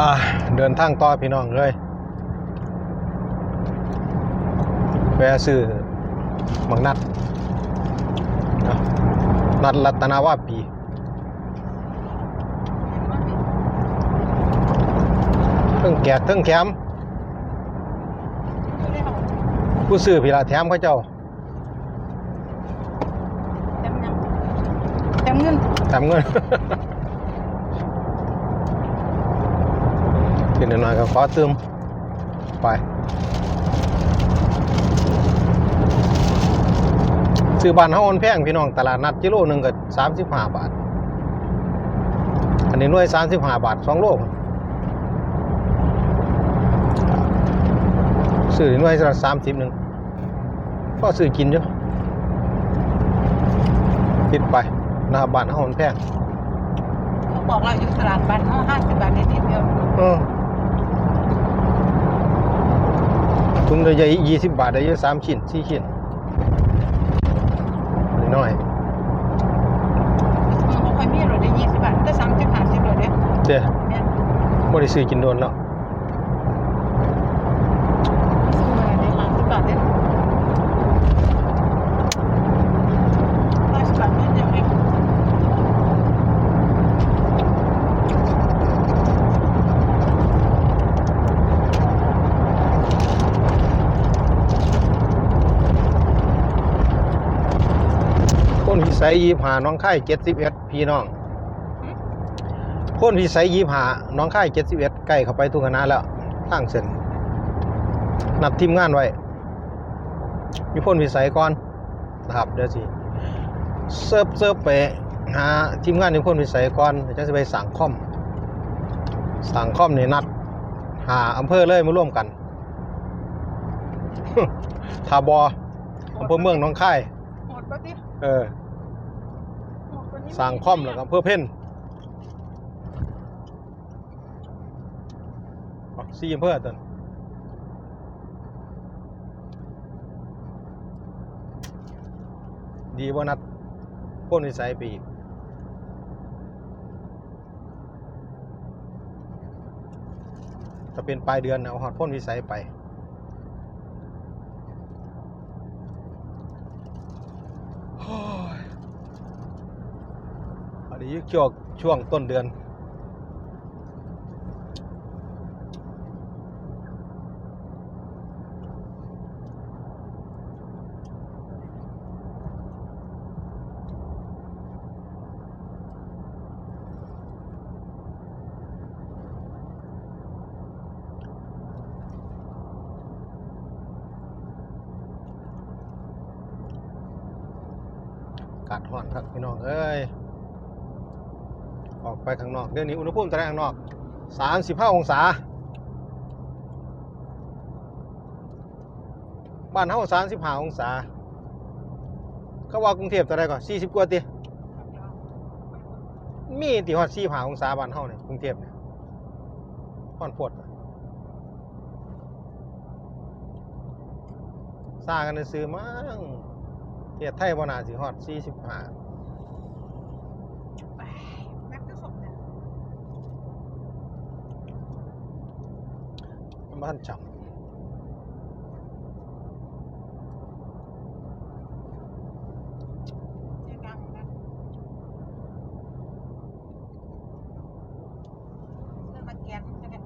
อ่าเดินทางต่อพี่น้องเลยแวะซื้อหมักนัดอะนัดรัตนาวาปีเทั้งแกกเทั้งแถมผู้ซื้อพี่ละแถมเขาเจ้าเต็มยังเต็มเงินแถมเงิน ทีหน่อยๆก็ขอเติมไปซื้อบ้านเฮาอ่อนแพงพี่น้องตลาดนัดกิโลหนึ่งก็สามสิบห้าบาท อันนี้หน่วยสามสิบห้าบาทสองโลซื้อหน่วยละสามสิบหนึ่งก็ซื้อกินอยู่ติดไปนะครับบ้านเฮาอ่อนแพงเขาบอกเราอยู่ตลาดบ้านห้าห้าสิบบาทนิดเดียวเออ ถุงเดียวใหญ่ยี่สิบบาทได้เยอะสามชิ้นสี่ชิ้นน้อยมันเขาค่อยมีรถได้ยี่สิบบาทแต่สามสิบห้าสิบรถเด้ๆเจ้เนี่ยบ่ได้ซื้อกินโดนแล้ว ซื้อมาได้ห้าสิบบาทเด้ห้าสิบบาทนิดเดียวเอง คนพิ สัยยีหาน้องค่ายเจ็ดสิบเอ็ดพี่น้องคนพิสัยยีหาน้องค่ายเจ็ดสิบเอ็ดใกล้เข้าไปทุกคณะแล้วทางเส้นนัดทีมงานไว้มีพ่นพิสัยก่อนนะครับเดี๋ยวสิเซิร์ฟเซิร์ฟไปหาทีมงานอยู่พ่นพิสัยก่อนเดี๋ยวจะไปสั่งคอม สั่งคอมนี่นัด หาอำเภอเลยมาร่วมกันทาบออำเภอเมืองหน้องค่ายหมดปะติเออหมดปะนี่ สั่งคอมแล้วก็อำเภอเพ่นอ๋อสี่อำเภอตันดีว่านัดพ้นวิสัยปีกถ้าเป็นปลายเดือนนะเอาหอดพ้นวิสัยไป โอ้ย อันนี้ช่วงช่วงต้นเดือน กัดห่อนครับพี่น้องเอ้ย ไปข้างนอก เดี๋ยวนี้อุณหภูมิตะแรงข้างนอก 35 องศา บ้านเฮา35 องศา เขาว่ากรุงเทพตะไรก่อน40 กว่าติมีติฮอด45องศาบ้านเฮาเนี่ยกรุงเทพเนี่ยฮ้อนโพดซ่ากันซื้อมั้งเทียไทยบ่น่าสิฮอด45 แม็กซ์ก็ส่งเนี่ย บ้านจังนะเสื้อมาแกนใช่ไหม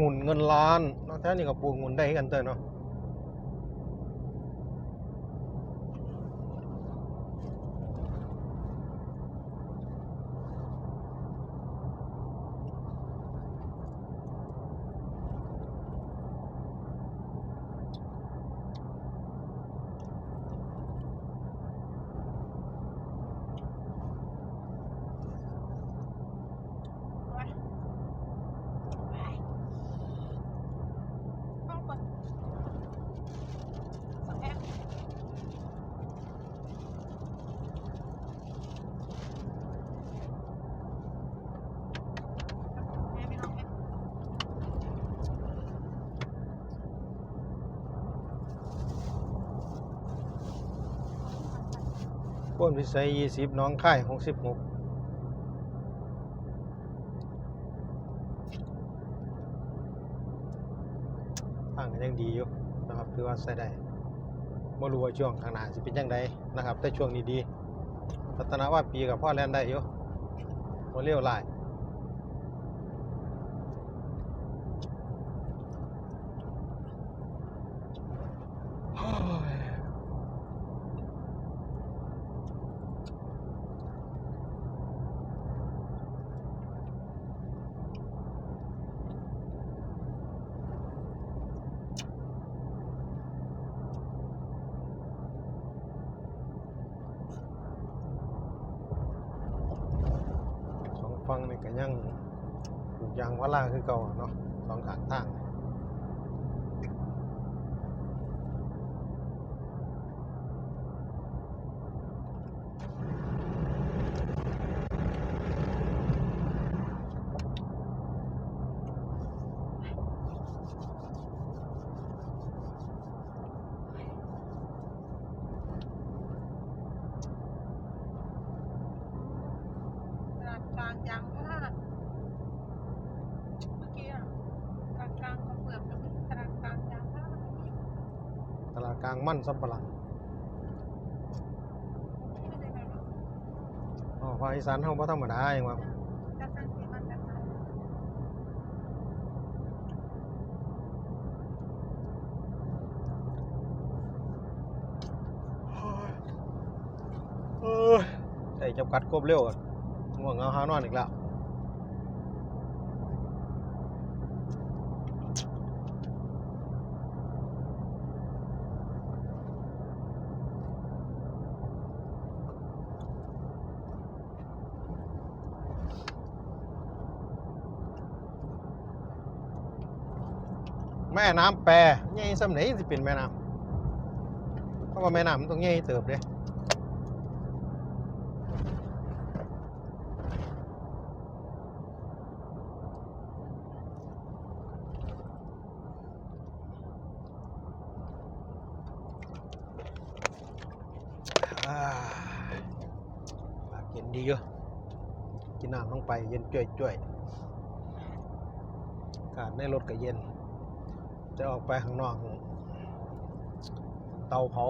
งุ่นเงินล้านเนาะแท้นี่ก็ปลูกองุ่นได้กันเตอเนาะ พ้นพิสัยยี่สิบน้องค่ายหกสิบหกทางก็ยังดีอยู่นะครับคือว่าใส่ได้บ่รู้ว่าช่วงข้างหน้าจะเป็นยังไงนะครับ แต่ช่วงนี้ดีพัฒนาว่าปีกับพ่อแลนได้อยู่โมเรียวหลาย งฟังนี่ก็ยังปลูกยางวาราคือเก่าเนาะสองข้างทาง ต ลาดกลางยางพาราเมื่อกี้อะตลาดกลางของเปลือกมันมีตลาดกลางยางพาราตลาดกลางมั่นสำปะหลังไม่ได้ไงเนาะอ๋อภาคอีสานเฮาบ่ธรรมดาเองว่าจะสร้างที่มันแบบไหนเอ้ยใส่จับกัดกบเร็วอะ ง่วงเงาหานอนอีกแล้วแม่น้ำแปรใหญ่สำไหนสิเป็นแม่น้ำเพราะว่าแม่น้ำมันต้องใหญ่เติบเด้อ่า ดีเยอะกินน้ำลงไปเย็นจ่วยจ่วยๆอากาศในรถก็เย็น จะออกไปข้างนอก เตาเผา